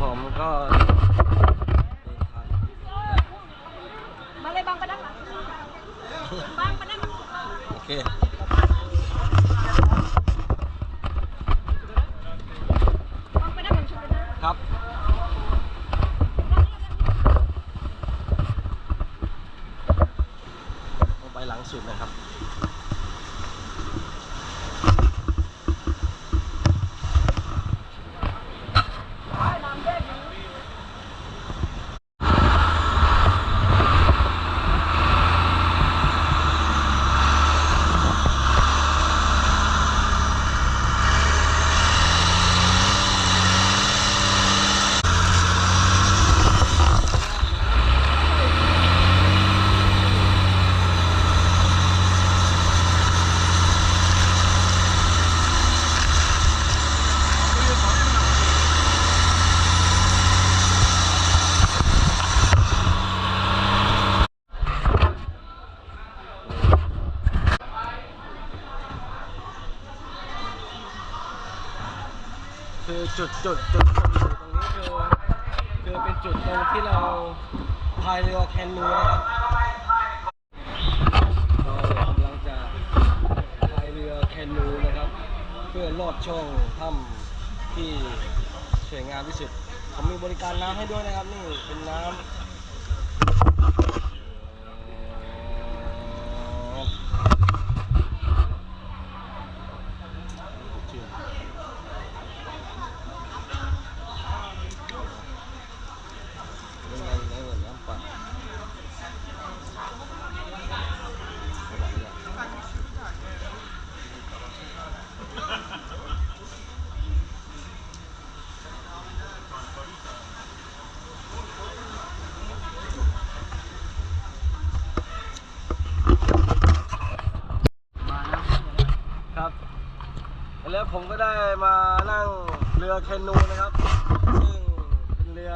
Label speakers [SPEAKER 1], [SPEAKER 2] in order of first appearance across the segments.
[SPEAKER 1] ผมก็เดินทาง
[SPEAKER 2] มาเลยบางประดังบางประดัง
[SPEAKER 1] โอเค
[SPEAKER 2] บางประดังของชุดนะครับ
[SPEAKER 1] ลงไปหลังสุดนะครับ คือ จุดจุดจุดจุดตรงนี้คือคือเป็นจุดตรงที่เราพายเรือแคนูนะครับเรากำลังจะพายเรือแคนูนะครับ เพื่อลอดช่องถ้ำที่สวยงามที่สุดผมมีบริการน้ำให้ด้วยนะครับ นี่เป็นน้ำ แคนูนะครับ ซึ่งเป็นเรือ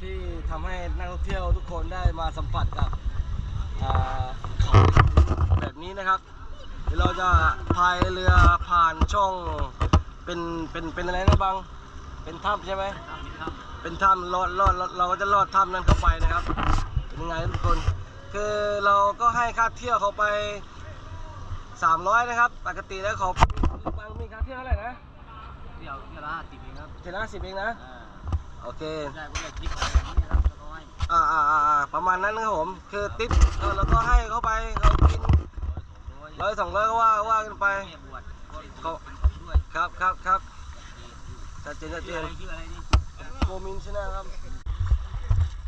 [SPEAKER 1] ที่ทำให้นักท่องเที่ยวทุกคนได้มาสัมผัสกับอ่าเขาแบบนี้นะครับ เดี๋ยวเราจะพายเรือผ่านช่องเป็นเป็นเป็นอะไรนะบัง เป็นถ้ำใช่ไหมเป็นถ้ำลอดลอดลอดเราก็จะลอดถ้ำนั้นเข้าไปนะครับเป็นยังไงทุกคน คือเราก็ให้ค่าเที่ยวเขาไป 300 นะครับ ปกติแล้วเขาบางมีค่าเที่ยวเท่าไหร่นะ
[SPEAKER 3] เที่ยวเที่ยวละห้าสิบเองครับ
[SPEAKER 1] เจ็ดห้าสิบเองนะ
[SPEAKER 3] อ่า
[SPEAKER 1] โอเค
[SPEAKER 3] ได้ก็ได้คลิปอะไรอย่างนี้ครับแล้วก็ให้
[SPEAKER 1] อ่าอ่าอ่าอ่าประมาณนั้นนะครับผม คือติ๊บเออเราก็ให้เขาไปเขากิน
[SPEAKER 3] ร้อยสองร้อย
[SPEAKER 1] ร้อยสองร้อยก็ว่าว่ากันไป
[SPEAKER 3] แม่บวชก็
[SPEAKER 1] เขา
[SPEAKER 3] เป็นเขาด้วย
[SPEAKER 1] ครับครับครับชัดเจนชัดเจ
[SPEAKER 3] ชื่อนอะไรชื่ออะไรนี่
[SPEAKER 1] โกมินใช่ไหมครับ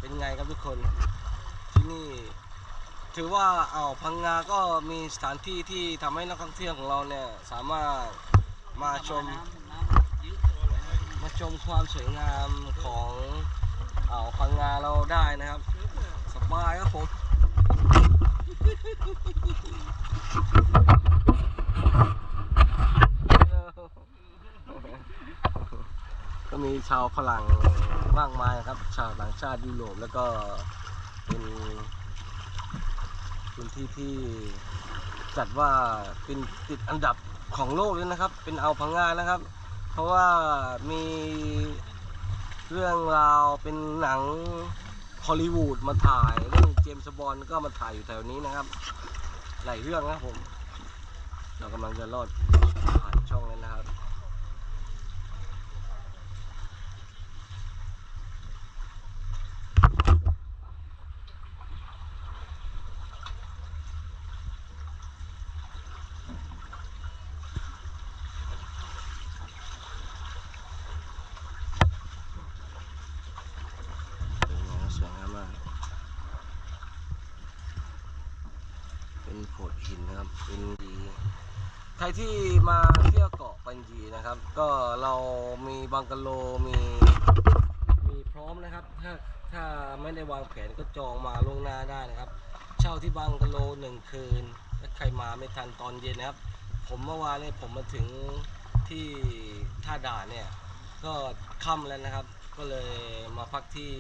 [SPEAKER 1] เป็นไงครับทุกคน ที่นี่ ถือว่าอ่าวพังงาก็มีสถานที่ที่ทำให้นักท่องเที่ยวของเราเนี่ย สามารถมาชม
[SPEAKER 3] น้ำน้ำยืด
[SPEAKER 1] มาชมความสวยงามของอ่าวพังงาเราได้นะครับ สบายครับผมก็มีชาวฝรั่งมากมายครับ ชาวต่างชาติยุโรปแล้วก็เป็นพื้นที่ที่จัดว่าเป็นติดอันดับของโลกเลยนะครับ เป็นอ่าวพังงานะครับ ราะว่ามีเรื่องราวเป็นหนังฮอลลีวูดมาถ่ายเรื่องเจมส์บอลก็มาถ่ายอยู่แถวนี้นะครับ หลายเรื่องนะครับผม เรากำลังจะลอดผ่านช่องนั้นนะครับ เป็นไงครับสวยงามมาก เป็นโขดหินนะครับเป็นดีใครที่มาเที่ยวเกาะปัญญีนะครับ ก็เรามีบังกะโลมีมีพร้อมนะครับ ถ้าถ้าไม่ได้วางแผนก็จองมาล่วงหน้าได้นะครับ เช่าที่บังกะโลหนึ่งคืนถ้าใครมาไม่ทันตอนเย็นนะครับ ผมเมื่อวานเนี่ยผมมาถึงที่ท่าด่านเนี่ยก็ค่ำแล้วนะครับ ก็เลยมาพักที่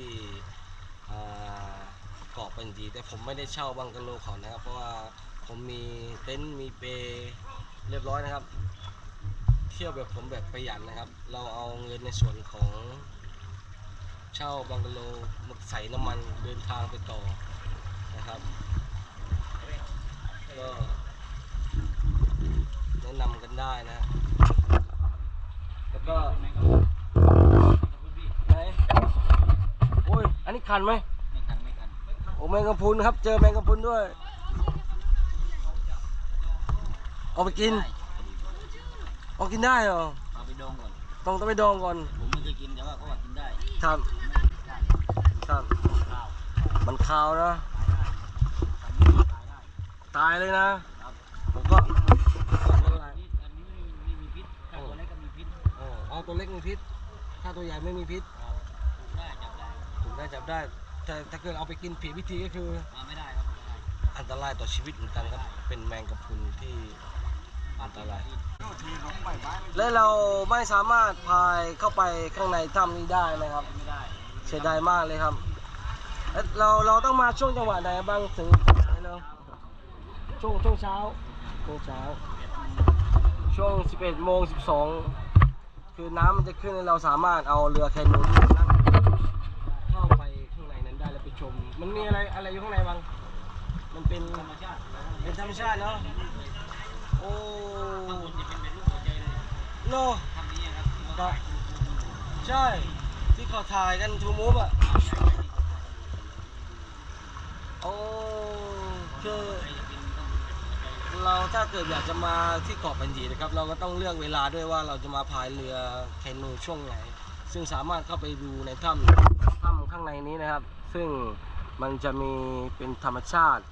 [SPEAKER 1] เกาะปัญจีแต่ผมไม่ได้เช่าบังกะโลเขานะครับ เพราะว่า ผมมีเต็นท์มีเปลเรียบร้อยนะครับ เที่ยวแบบผมแบบประหยัดนะครับ เราเอาเงินในส่วนของเช่าบังกะโลมาใส่น้ำมันเดินทางไปต่อนะครับก็แนะนำกันได้นะ แล้วก็ไหนโอ้ย อันนี้คันไหม
[SPEAKER 3] ไม่กันไม่กัน
[SPEAKER 1] โอ้แมงกะพรุนครับ เจอแมงกะพรุนด้วย เอาไปกิน เอากินได้เหรอ
[SPEAKER 3] เอาไปดองก่อน
[SPEAKER 1] ต้องต้องไปดองก่อน
[SPEAKER 3] ผมไม่เคยกินแต่ว่าเขาว่ากินได้
[SPEAKER 1] ครับ ครับ
[SPEAKER 3] ข้าว
[SPEAKER 1] มันคาวนะ
[SPEAKER 3] ตายได้
[SPEAKER 1] ตายเลยนะ
[SPEAKER 3] ครับ
[SPEAKER 1] ผมก็
[SPEAKER 3] นี่อันนี้ไม่มีพิษถ้าตัวเล็กก็มีพิษ
[SPEAKER 1] อ๋อเอาตัวเล็กมีพิษ ถ้าตัวใหญ่ไม่มีพิษ
[SPEAKER 3] ครับได้จับได้
[SPEAKER 1] ถูกได้จับได้ แต่ถ้าเกิดเอาไปกินผิดวิธีก็คือ
[SPEAKER 3] มาไม่ได้ครับไม่ได้
[SPEAKER 1] อันตรายต่อชีวิตเหมือนกันครับ เป็นแมงกะพรุนที่ อันตรายและเราไม่สามารถพายเข้าไปข้างในถ้ำนี้ได้นะครับ
[SPEAKER 3] ไม่ได้
[SPEAKER 1] เสียดายมากเลยครับแล้วเราเราต้องมาช่วงจังหวะไหนบ้างถึงไหนเราช่วงช่วงเช้าช่วงเช้า ช่วง 11โมง12 คือน้ำมันจะขึ้นเราสามารถเอาเรือแคนูนั่งเข้าไปข้างในนั้นได้แล้วไปชม มันมีอะไรอะไรอยู่ข้างในบ้าง มันเป็น
[SPEAKER 3] ธรรมชาติ
[SPEAKER 1] เป็นธรรมชาติเนาะ โอ้
[SPEAKER 3] ข้างบนจะเป็นรูปหัวใจเลย
[SPEAKER 1] โน
[SPEAKER 3] ทำนี้ครับที่เขา
[SPEAKER 1] ใช่ ที่เขาถ่ายกันทูมูฟอะ โอ้คือเราถ้าเกิดอยากจะมาที่เกาะปัญญีนะครับ เราก็ต้องเลือกเวลาด้วยว่าเราจะมาพายเรือแคนูช่วงไหน ซึ่งสามารถเข้าไปดูในถ้ำถ้ำข้างในนี้นะครับ ซึ่งมันจะมีเป็นธรรมชาติ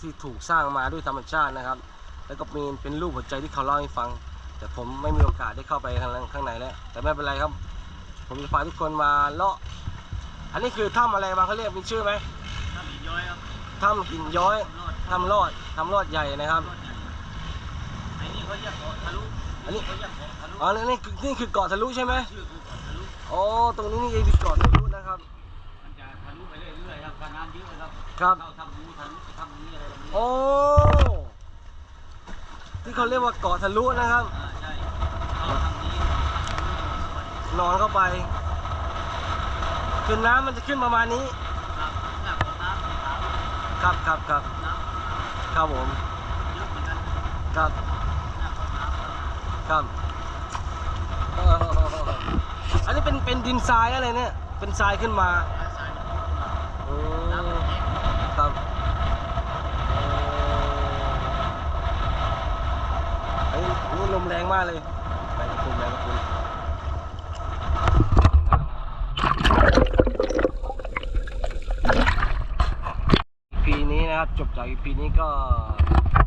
[SPEAKER 1] ที่ถูกสร้างมาด้วยธรรมชาตินะครับ แล้วก็มีเป็นรูปหัวใจที่เขาเล่าให้ฟัง แต่ผมไม่มีโอกาสได้เข้าไปข้างในข้างในแล้ว แต่ไม่เป็นไรครับ ผมจะพาทุกคนมาเลาะ อันนี้คือถ้ำอะไรบางเขาเรียกมีชื่อไหม
[SPEAKER 3] ถ้ามีย้อยครับ
[SPEAKER 1] ถ้ำหินย้อย
[SPEAKER 3] รอด
[SPEAKER 1] ถ้ำรอดถ้ำรอดใหญ่นะครับ
[SPEAKER 3] ไอ้นี่เขาเรียกเกาะทะลุ
[SPEAKER 1] อันนี้
[SPEAKER 3] เขาเรียกเกาะทะลุ
[SPEAKER 1] อ๋อนี่นี่คือนี่คือเกาะทะลุใช่ไหม
[SPEAKER 3] ชื่อคือเกาะทะลุ
[SPEAKER 1] โอ้ตรงนี้นี่เองคือเกาะทะลุนะครับ
[SPEAKER 3] มันจะทะลุไปเรื่อยๆครับการน้ำเยอะครับ
[SPEAKER 1] ครับ
[SPEAKER 3] เข้าทำนู้นทะลุไปทำนี้อะไรแบบนี้
[SPEAKER 1] โอ้ ที่เขาเรียกว่าเกาะทะลุนะครับ
[SPEAKER 3] อ่าใช่เข้าทำนี้
[SPEAKER 1] นอนเข้าไปคือน้ำมันจะขึ้นประมาณนี้
[SPEAKER 3] ครับหนักกว่าน้ำสีขาว
[SPEAKER 1] ครับครับครับ
[SPEAKER 3] น้ำ
[SPEAKER 1] ครับผม
[SPEAKER 3] เยอะเหมือนกัน
[SPEAKER 1] ครับ
[SPEAKER 3] หนักกว่าน้ำครับ
[SPEAKER 1] ครับเอออันนี้เป็นเป็นดินทรายอะไรเนี่ยเป็นทรายขึ้นมา
[SPEAKER 3] ใช่
[SPEAKER 1] อื
[SPEAKER 3] น้ำ
[SPEAKER 1] ม
[SPEAKER 3] มันแห้ง
[SPEAKER 1] ครับ เอออันนี้นลมแรงมากเลยแรงกระพุนแรงกระพุนปีนี้นะครับจบจากอีพีนี้ก็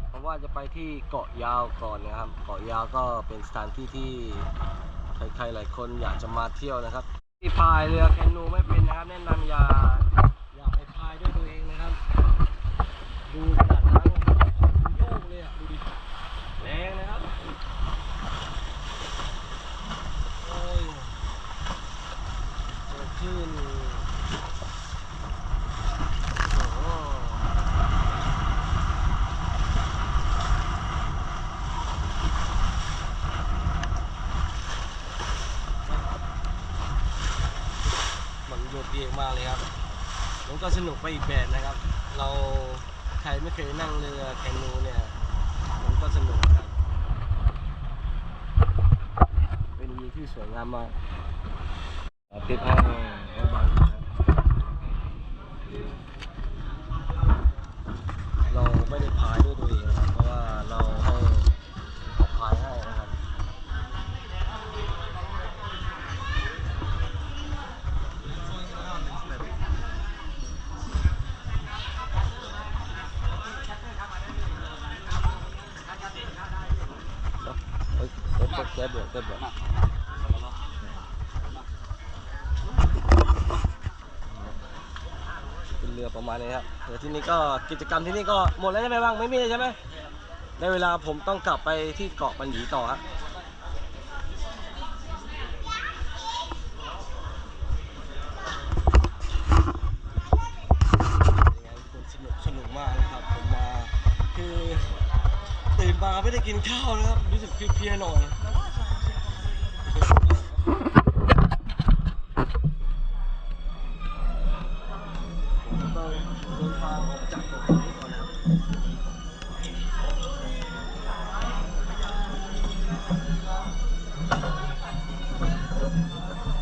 [SPEAKER 1] เพราะว่าจะไปที่เกาะยาวก่อนนะครับ เกาะยาวก็เป็นสถานที่ที่ใครๆหลายคนอยากจะมาเที่ยวนะครับที่พายเรือแคนูไม่เป็นนะครับแนะนำอย่าอย่าไปพายด้วยตัวเองนะครับดูขนาดน้ำโยกเลยอะ ดูดิ แรงนะครับ โอ้ยเจอคลื่นโอ้โหมัน โยกเยกมากเลยครับมันก็สนุกไปอีกแบบนะครับ เราใครไม่เคยนั่งเรือแคนูเนี่ย มันก็สนุกครับ เป็นวิวที่สวยงามมากติดให้ เก็บเก็บเก็บเดี๋ยวเก็บเดี๋ยวเป็นเรือประมาณนี้ครับเรือที่นี่ก็กิจกรรมที่นี่ก็หมดแล้วใช่ไหมบ้างไม่มีเลยใช่ไหมได้เวลาผมต้องกลับไปที่เกาะปัญญีต่อครับยังไงคนสนุกสนุกมากนะครับผมมาคือตื่นมาไม่ได้กินข้าวนะครับ รู้สึกเพลียๆหน่อย Thank you.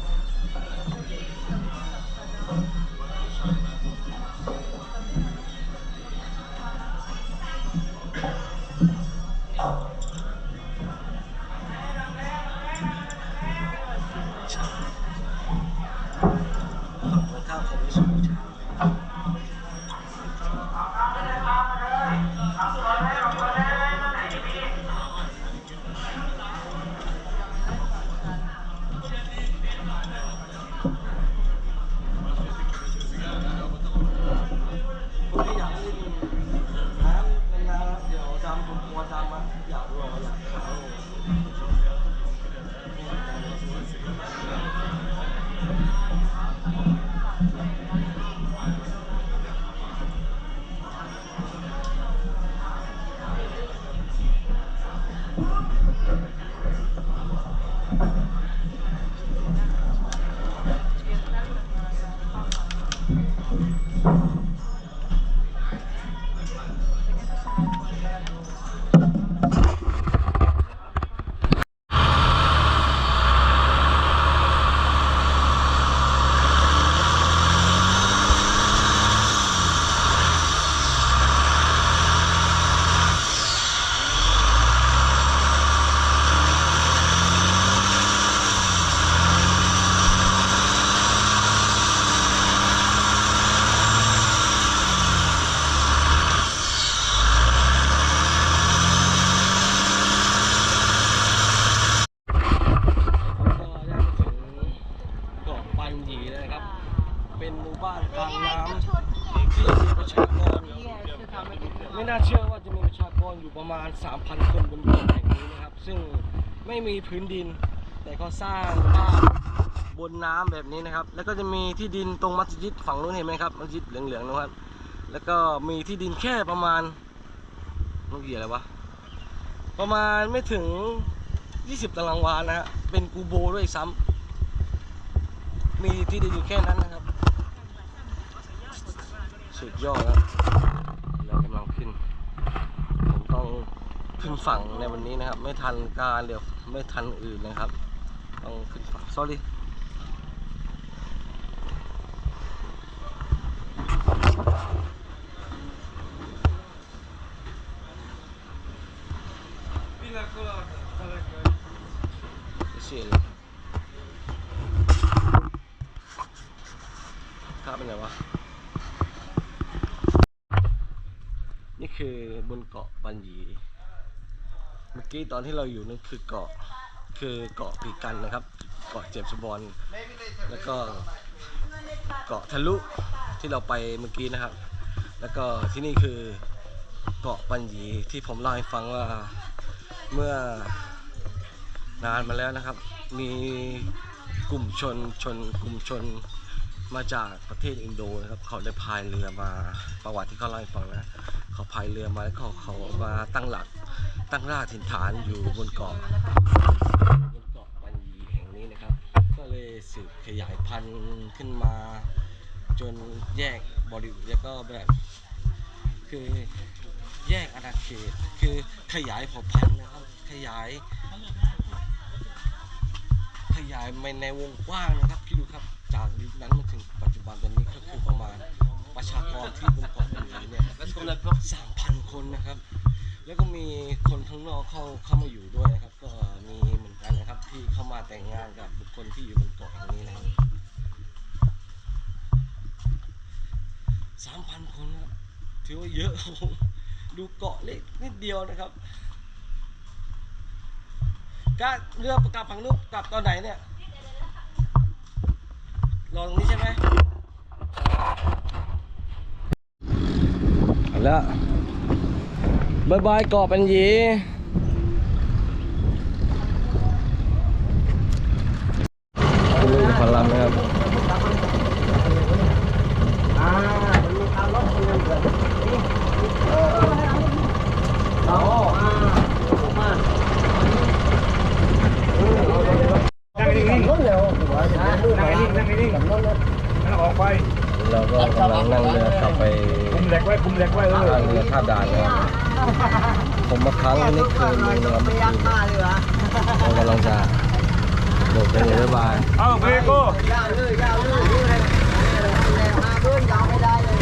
[SPEAKER 1] อยู่ประมาณ 3,000 คนบนเกาะแห่งนี้นะครับ ซึ่งไม่มีพื้นดิน แต่ก็สร้างบ้านบนน้ำแบบนี้นะครับ แล้วก็จะมีที่ดินตรงมัสยิดฝั่งนู้นเห็นไหมครับมัสยิดเหลืองๆนะครับ แล้วก็มีที่ดินแค่ประมาณมันกี่อะไรวะประมาณไม่ถึง 20 ตารางวานะฮะเป็นกูโบด้วยซ้ำมีที่ดินอยู่แค่นั้นนะครับ สุดยอดแล้วเรากำลังขึ้น ผมต้อง ขึ้นฝั่งในวันนี้นะครับ ไม่ทันการเดี๋ยวไม่ทันอื่นนะครับต้องขึ้นฝั่ง sorry เสียเข้าเป็นไงวะนี่คือบนเกาะปันยี เมื่อกี้ตอนที่เราอยู่นั่นคือเกาะคือเกาะปีกันนะครับ เกาะเจ็บสบอลแล้วก็เกาะทะลุที่เราไปเมื่อกี้นะครับ แล้วก็ที่นี่คือเกาะปันหยีที่ผมเล่าให้ฟังว่าเมื่อนานมาแล้วนะครับ มีกลุ่มชนชนกลุ่มชน มาจากประเทศอินโดนะครับ เขาได้พายเรือมาประวัติที่เขาเล่าให้ฟังนะเขาพายเรือมาแล้วเขาเขามาตั้งหลักตั้งรากถิ่นฐานอยู่บนเกาะบนเกาะปันยีแห่งนี้นะครับ ก็เลยสืบขยายพันธุ์ขึ้นมา จนแยกบริวแล้วก็แบบ คือแยกอาณาเขตคือขยายเผ่าพันธุ์นะครับ ขยาย ขยายไปในวงกว้างนะครับคิดดูครับจากยุคนั้นมาถึงปัจจุบันตอนนี้ก็คือประมาณประชากรที่บนเกาะปันยีเนี่ยสามพันคนนะครับ แล้วก็มีคนข้างนอกเข้าเข้ามาอยู่ด้วยนะครับ ก็มีเหมือนกันนะครับที่เข้ามาแต่งงานกับบุคคลที่อยู่บนเกาะแห่งนี้นะครับสามพันคนนะถือว่าเยอะครับดูเกาะเล็กนิดเดียวนะครับ กาเรือกลับฝั่งนู้นกลับตอนไหนเนี่ยรอตรงนี้ใช่ไหมเอาละบายบายเกาะปัญญีคุณลุงพลัมนะครับ เราก็กำลังนั่งเรือกลับไป
[SPEAKER 4] คุมเหล็กไว้คุมเหล็กไว้เออ
[SPEAKER 1] ทางเรือท่าด่านนะครับผมมาครั้งนี้คืนนึงนาครับเรากำลังจะโดดไปเลยบ๊ายบาย
[SPEAKER 4] เอาไปกูยาวเลยยาวเลยยา
[SPEAKER 3] วเลยมาเพื่อนยาวไม่ได้
[SPEAKER 4] เลย